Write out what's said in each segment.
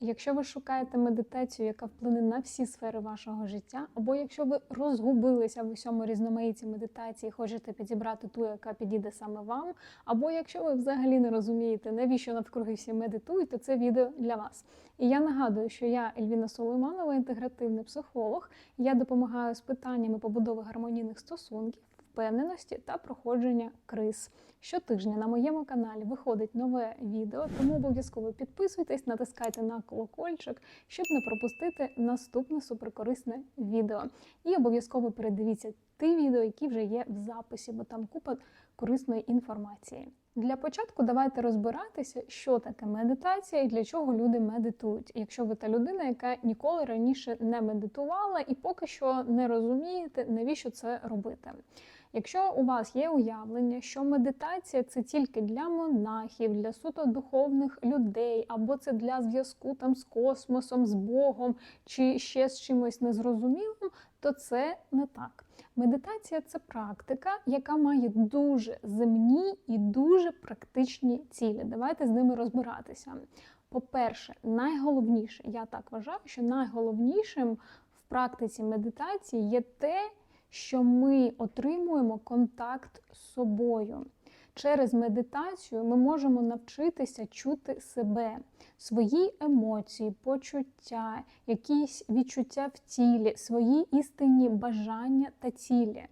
Якщо ви шукаєте медитацію, яка вплине на всі сфери вашого життя, або якщо ви розгубилися в усьому різноманітті медитації, хочете підібрати ту, яка підійде саме вам, або якщо ви взагалі не розумієте, навіщо навкруги всі медитують, то це відео для вас. І я нагадую, що я Ельвіна Соломанова, інтегративний психолог. Я допомагаю з питаннями побудови гармонійних стосунків, впевненості та проходження криз. Щотижня на моєму каналі виходить нове відео, тому обов'язково підписуйтесь, натискайте на колокольчик, щоб не пропустити наступне суперкорисне відео. І обов'язково передивіться ті відео, які вже є в записі, бо там купа корисної інформації. Для початку давайте розбиратися, що таке медитація і для чого люди медитують. Якщо ви та людина, яка ніколи раніше не медитувала і поки що не розумієте, навіщо це робити. Якщо у вас є уявлення, що медитація це тільки для монахів, для суто духовних людей, або це для зв'язку там з космосом, з Богом чи ще з чимось незрозумілим, то це не так. Медитація це практика, яка має дуже земні і дуже практичні цілі. Давайте з ними розбиратися. По-перше, найголовніше, я так вважаю, що найголовнішим в практиці медитації є те, що ми отримуємо контакт з собою. Через медитацію ми можемо навчитися чути себе, свої емоції, почуття, якісь відчуття в тілі, свої істинні бажання та цілі.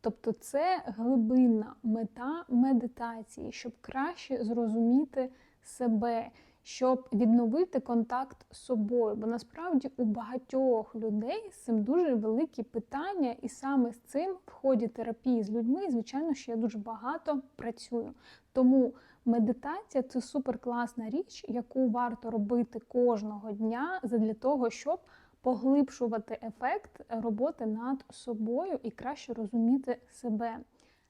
Тобто це глибинна мета медитації, щоб краще зрозуміти себе, щоб відновити контакт з собою. Бо насправді у багатьох людей з цим дуже великі питання, і саме з цим в ході терапії з людьми, звичайно, що я дуже багато працюю. Тому медитація це суперкласна річ, яку варто робити кожного дня для того, щоб поглибшувати ефект роботи над собою і краще розуміти себе.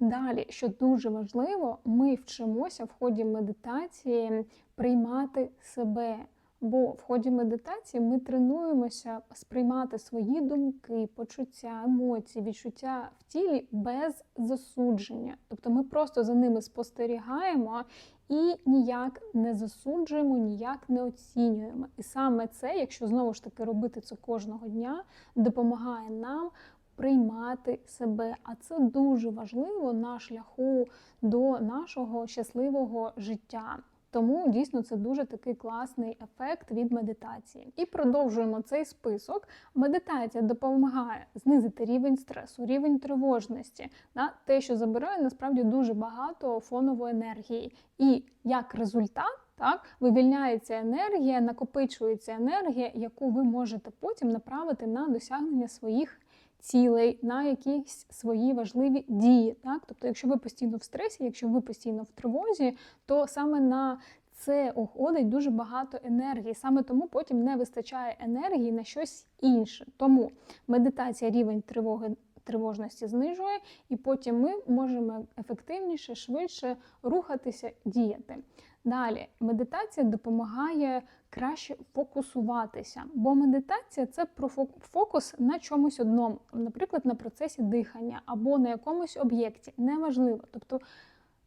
Далі, що дуже важливо, ми вчимося в ході медитації приймати себе. Бо в ході медитації ми тренуємося сприймати свої думки, почуття, емоції, відчуття в тілі без засудження. Тобто ми просто за ними спостерігаємо і ніяк не засуджуємо, ніяк не оцінюємо. І саме це, якщо знову ж таки робити це кожного дня, допомагає нам приймати себе. А це дуже важливо на шляху до нашого щасливого життя. Тому дійсно це дуже такий класний ефект від медитації. І продовжуємо цей список. Медитація допомагає знизити рівень стресу, рівень тривожності, на те, що забирає насправді дуже багато фонової енергії. І як результат. Так, вивільняється енергія, накопичується енергія, яку ви можете потім направити на досягнення своїх цілей, на якісь свої важливі дії. Так? Тобто, якщо ви постійно в стресі, якщо ви постійно в тривозі, то саме на це уходить дуже багато енергії. Саме тому потім не вистачає енергії на щось інше. Тому медитація рівень тривоги. Тривожності знижує, і потім ми можемо ефективніше, швидше рухатися, діяти. Далі, медитація допомагає краще фокусуватися, бо медитація це про фокус на чомусь одному, наприклад, на процесі дихання або на якомусь об'єкті. Неважливо. Тобто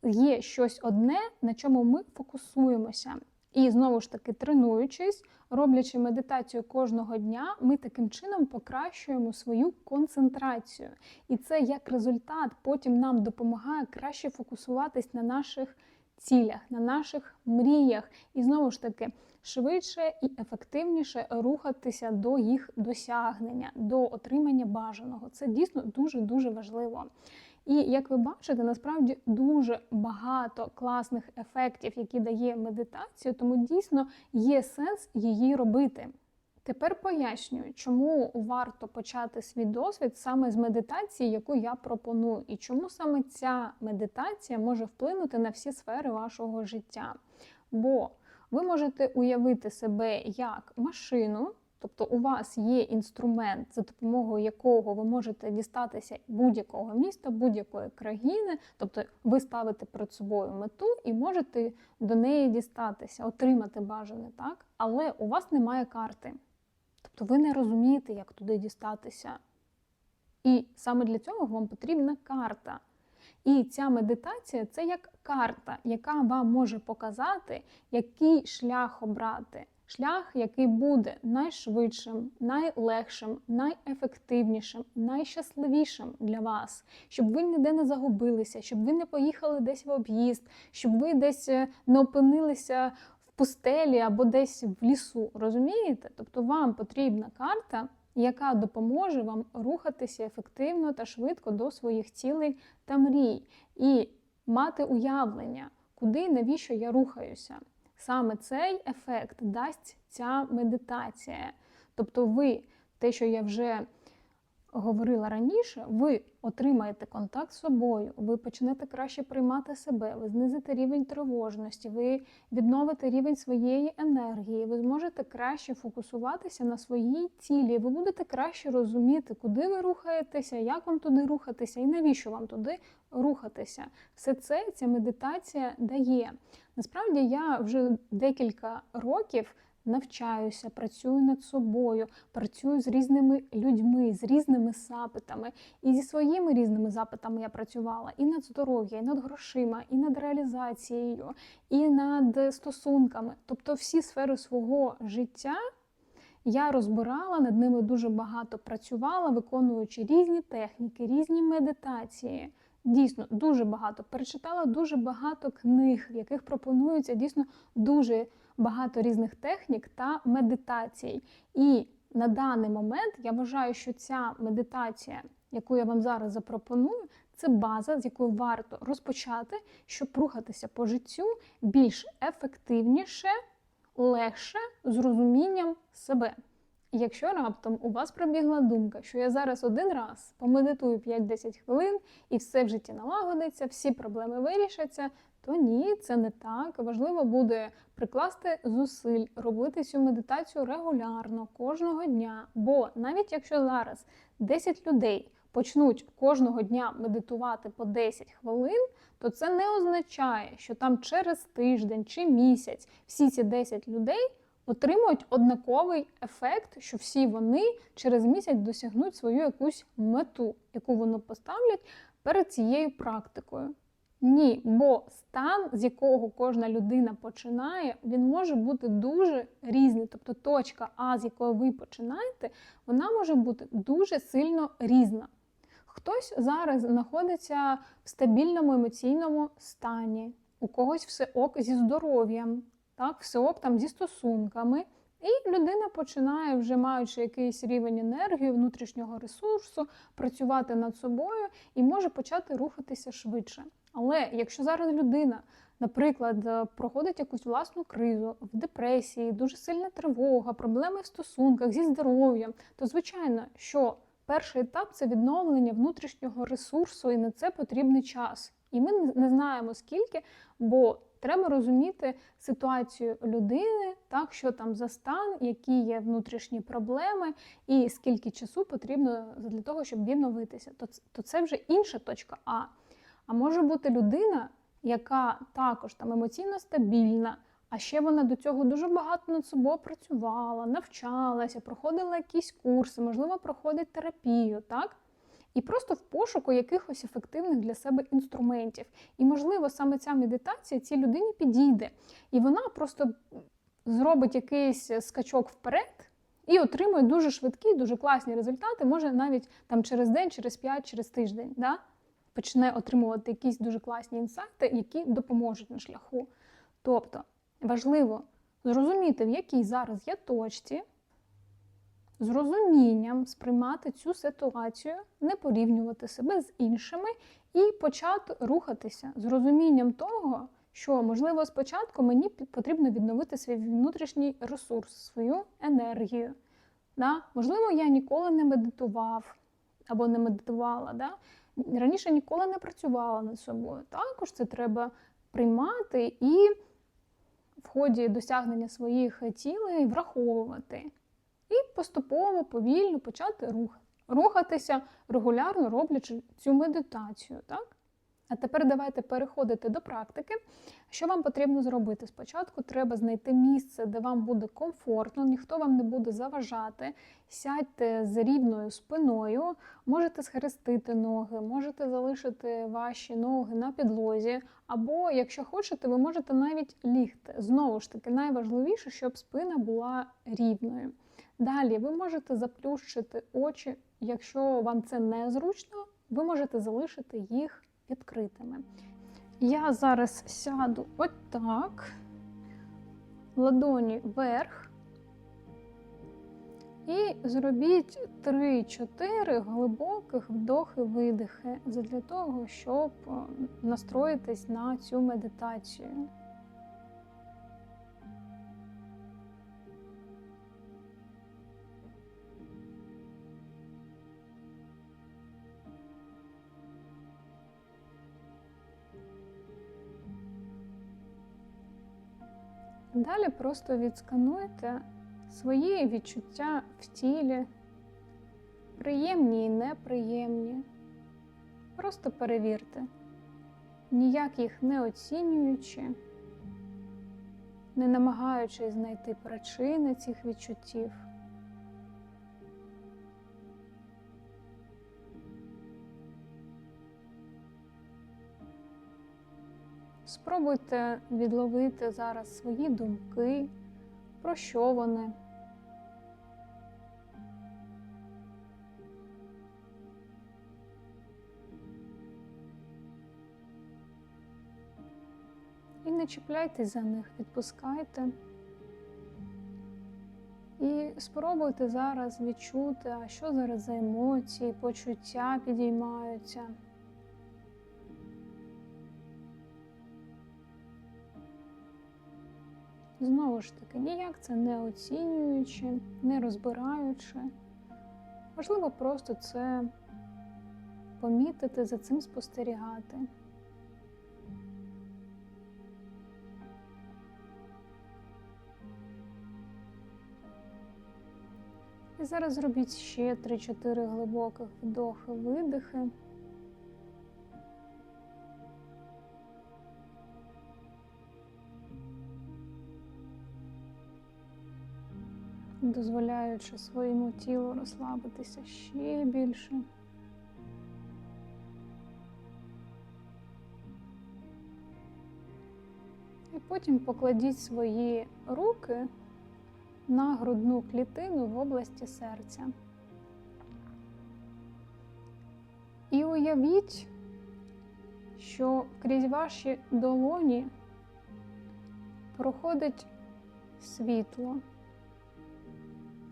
є щось одне, на чому ми фокусуємося. І знову ж таки, тренуючись, роблячи медитацію кожного дня, ми таким чином покращуємо свою концентрацію. І це як результат потім нам допомагає краще фокусуватись на наших цілях, на наших мріях, і знову ж таки швидше і ефективніше рухатися до їх досягнення, до отримання бажаного. Це дійсно дуже-дуже важливо. І як ви бачите, насправді дуже багато класних ефектів, які дає медитація, тому дійсно є сенс її робити. Тепер пояснюю, чому варто почати свій досвід саме з медитації, яку я пропоную, і чому саме ця медитація може вплинути на всі сфери вашого життя. Бо ви можете уявити себе як машину, тобто у вас є інструмент, за допомогою якого ви можете дістатися будь-якого міста, будь-якої країни, тобто ви ставите перед собою мету і можете до неї дістатися, отримати бажане, так? Але у вас немає карти. Тобто ви не розумієте, як туди дістатися. І саме для цього вам потрібна карта. І ця медитація це як карта, яка вам може показати, який шлях обрати, шлях, який буде найшвидшим, найлегшим, найефективнішим, найщасливішим для вас, щоб ви ніде не загубилися, щоб ви не поїхали десь в об'їзд, щоб ви десь е, не опинилися пустелі або десь в лісу. Розумієте? Тобто вам потрібна карта. Яка допоможе вам рухатися ефективно та швидко до своїх цілей та мрій, і мати уявлення, куди і навіщо я рухаюся. Саме цей ефект дасть ця медитація. Тобто, ви, те, що я вже говорила раніше, ви отримаєте контакт з собою, ви почнете краще приймати себе, ви знизите рівень тривожності, ви відновите рівень своєї енергії, ви зможете краще фокусуватися на своїй цілі, ви будете краще розуміти, куди ви рухаєтеся, як вам туди рухатися і навіщо вам туди рухатися. Все це ця медитація дає. Насправді я вже декілька років навчаюся, працюю над собою, працюю з різними людьми, з різними запитами. І зі своїми різними запитами я працювала і над здоров'ям, і над грошима, і над реалізацією, і над стосунками. Тобто всі сфери свого життя. Я розбирала над ними дуже багато працювала, виконуючи різні техніки, різні медитації. Дійсно, дуже багато. Перечитала дуже багато книг, в яких пропонуються дійсно дуже багато різних технік та медитацій. І на даний момент я вважаю, що ця медитація, яку я вам зараз запропоную, це база, з якою варто розпочати, щоб рухатися по життю більш ефективніше, легше, з розумінням себе. Якщо раптом у вас пробігла думка, що я зараз один раз помедитую 5-10 хвилин і все в житті налагодиться, всі проблеми вирішаться, то ні, це не так. Важливо буде прикласти зусиль, робити цю медитацію регулярно кожного дня. Бо навіть якщо зараз 10 людей почнуть кожного дня медитувати по 10 хвилин, то це не означає, що там через тиждень чи місяць всі ці 10 людей отримують однаковий ефект, що всі вони через місяць досягнуть свою якусь мету, яку вони поставлять перед цією практикою. Ні, бо стан, з якого кожна людина починає, він може бути дуже різний. Тобто точка А, з якої ви починаєте, вона може бути дуже сильно різна. Хтось зараз знаходиться в стабільному емоційному стані, у когось все ок зі здоров'ям, так, все ок там зі стосунками. І людина починає, вже маючи якийсь рівень енергії, внутрішнього ресурсу, працювати над собою і може почати рухатися швидше. Але якщо зараз людина, наприклад, е, проходить якусь власну кризу в депресії, дуже сильна тривога, проблеми в стосунках зі здоров'ям, то звичайно, що перший етап це відновлення внутрішнього ресурсу, і на це потрібний час. І ми не знаємо скільки, бо треба розуміти ситуацію людини, так що там за стан, які є внутрішні проблеми, і скільки часу потрібно для того, щоб відновитися. То це вже інша точка А. А може бути людина, яка також там емоційно стабільна, а ще вона до цього дуже багато над собою працювала, навчалася, проходила якісь курси, можливо, проходить терапію, так? І просто в пошуку якихось ефективних для себе інструментів. І, можливо, саме ця медитація цій людині підійде. І вона просто зробить якийсь скачок вперед і отримує дуже швидкі, дуже класні результати, може навіть там через день, через п'ять, через тиждень. Да? Почне отримувати якісь дуже класні інсайти, які допоможуть на шляху. Тобто важливо зрозуміти, в якій зараз є точці, з розумінням сприймати цю ситуацію, не порівнювати себе з іншими і почати рухатися з розумінням того, що, можливо, спочатку мені потрібно відновити свій внутрішній ресурс, свою енергію. Да? Можливо, я ніколи не медитував або не медитувала. Да? Раніше ніколи не працювала над собою. Також це треба приймати і в ході досягнення своїх цілей враховувати. І поступово, повільно почати рух, рухатися, регулярно роблячи цю медитацію. Так? А тепер давайте переходити до практики. Що вам потрібно зробити? Спочатку треба знайти місце, де вам буде комфортно, ніхто вам не буде заважати. Сядьте з рівною спиною, можете схрестити ноги, можете залишити ваші ноги на підлозі, або, якщо хочете, ви можете навіть лігти. Знову ж таки, найважливіше, щоб спина була рівною. Далі ви можете заплющити очі, якщо вам це незручно, ви можете залишити їх відкритими. Я зараз сяду отак, ладоні вверх. І зробіть 3-4 глибоких вдохи-видихи для того, щоб настроїтись на цю медитацію. Далі просто відскануйте свої відчуття в тілі, приємні і неприємні. Просто перевірте, ніяк їх не оцінюючи, не намагаючись знайти причини цих відчуттів. Спробуйте відловити зараз свої думки, про що вони. І не чіпляйтесь за них, відпускайте. І спробуйте зараз відчути, а що зараз за емоції, почуття підіймаються. Знову ж таки, ніяк це не оцінюючи, не розбираючи. Важливо просто це помітити, за цим спостерігати. І зараз зробіть ще 3-4 глибоких вдохи-видихи. Дозволяючи своєму тілу розслабитися ще більше. І потім покладіть свої руки на грудну клітину в області серця. І уявіть, що крізь ваші долоні проходить світло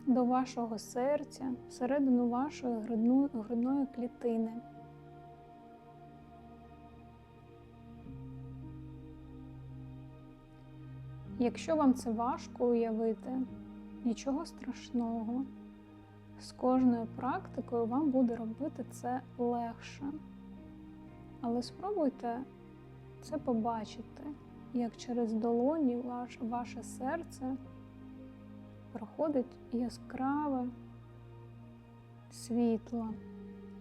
до вашого серця, всередину вашої грудної, клітини. Якщо вам це важко уявити, нічого страшного. З кожною практикою вам буде робити це легше. Але спробуйте це побачити, як через долоні ваш, ваше серце проходить яскраве світло,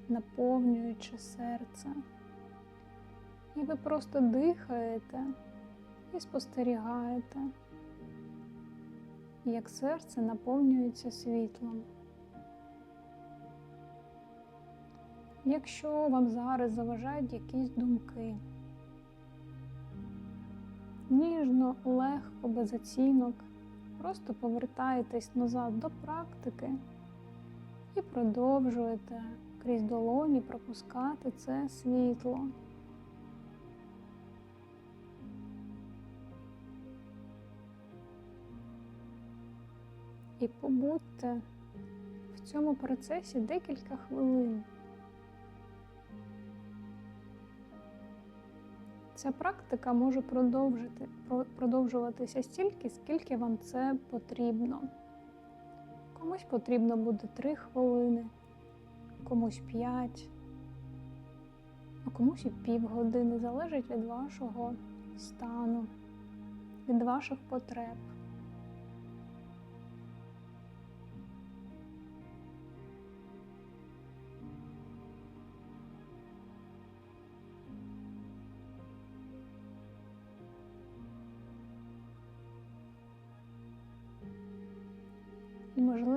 наповнюючи серце. І ви просто дихаєте і спостерігаєте, як серце наповнюється світлом. Якщо вам зараз заважають якісь думки, ніжно, легко, без оцінок, просто повертаєтесь назад до практики і продовжуєте крізь долоні пропускати це світло. І побудьте в цьому процесі декілька хвилин. Ця практика може продовжити, продовжуватися стільки, скільки вам це потрібно. Комусь потрібно буде 3 хвилини, комусь 5, а комусь і півгодини. Залежить від вашого стану, від ваших потреб.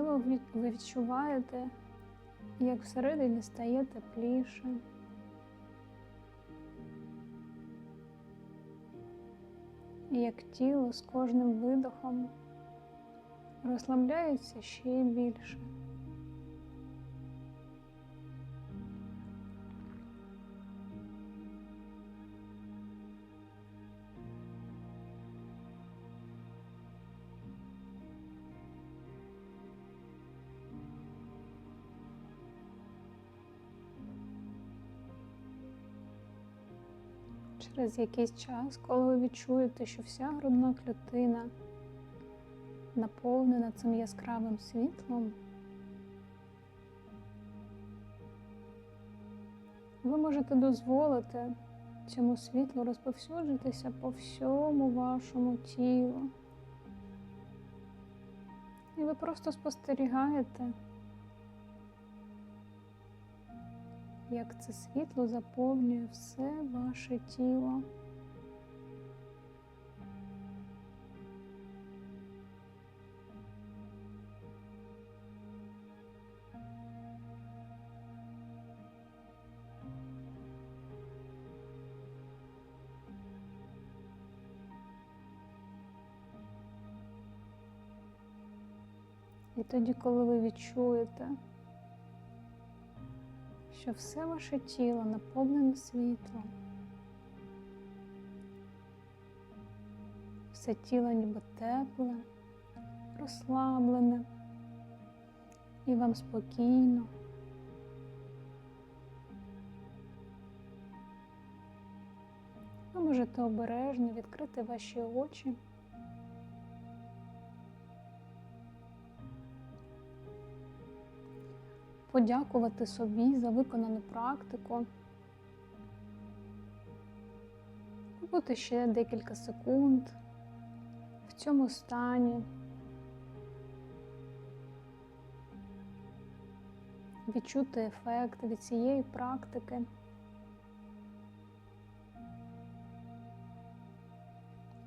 Можливо, ви відчуваєте, як всередині стає тепліше. І як тіло з кожним видохом розслабляється ще більше. Через якийсь час, коли ви відчуєте, що вся грудна клітина наповнена цим яскравим світлом, ви можете дозволити цьому світлу розповсюджитися по всьому вашому тілу. І ви просто спостерігаєте, як це світло заповнює все ваше тіло. І тоді, коли ви відчуєте, що все ваше тіло наповнене світлом, все тіло ніби тепле, розслаблене, і вам спокійно. Ви можете обережно відкрити ваші очі. Подякувати собі за виконану практику. Бути ще декілька секунд в цьому стані. Відчути ефект від цієї практики.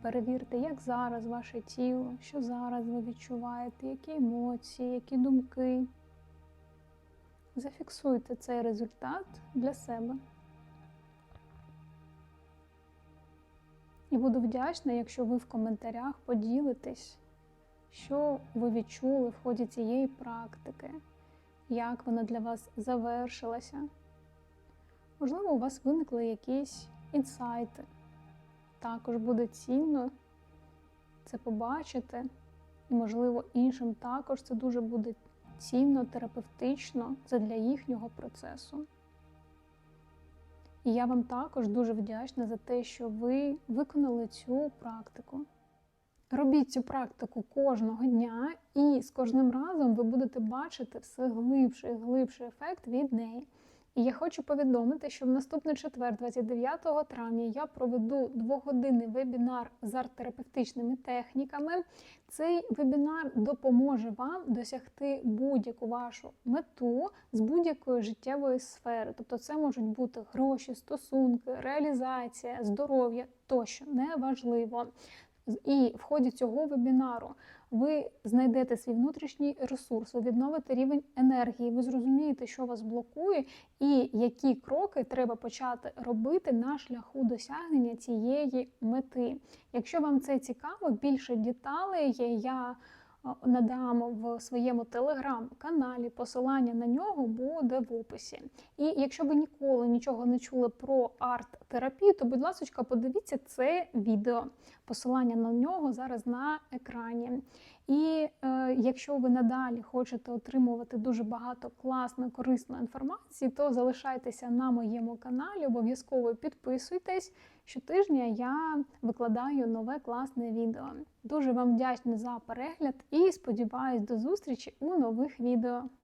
Перевірте, як зараз ваше тіло, що зараз ви відчуваєте, які емоції, які думки. Зафіксуйте цей результат для себе. І буду вдячна, якщо ви в коментарях поділитесь, що ви відчули в ході цієї практики, як вона для вас завершилася. Можливо, у вас виникли якісь інсайти. Також буде цінно це побачити, і, можливо, іншим також це дуже буде цінно, терапевтично задля їхнього процесу. І я вам також дуже вдячна за те, що ви виконали цю практику. Робіть цю практику кожного дня, і з кожним разом ви будете бачити все глибший і глибший ефект від неї. І я хочу повідомити, що в наступний четвер, 29 травня, я проведу двогодинний вебінар з арт-терапевтичними техніками. Цей вебінар допоможе вам досягти будь-яку вашу мету з будь-якої життєвої сфери. Тобто, це можуть бути гроші, стосунки, реалізація, здоров'я тощо неважливо. І в ході цього вебінару ви знайдете свій внутрішній ресурс, ви відновите рівень енергії, ви зрозумієте, що вас блокує, і які кроки треба почати робити на шляху досягнення цієї мети. Якщо вам це цікаво, більше деталей я надам в своєму телеграм-каналі. Посилання на нього буде в описі. І якщо ви ніколи нічого не чули про арт-терапію, то, будь ласка, подивіться це відео. Посилання на нього зараз на екрані. І е, якщо ви надалі хочете отримувати дуже багато класної, корисної інформації, то залишайтеся на моєму каналі, обов'язково підписуйтесь. Щотижня я викладаю нове класне відео. Дуже вам вдячна за перегляд і сподіваюсь до зустрічі у нових відео.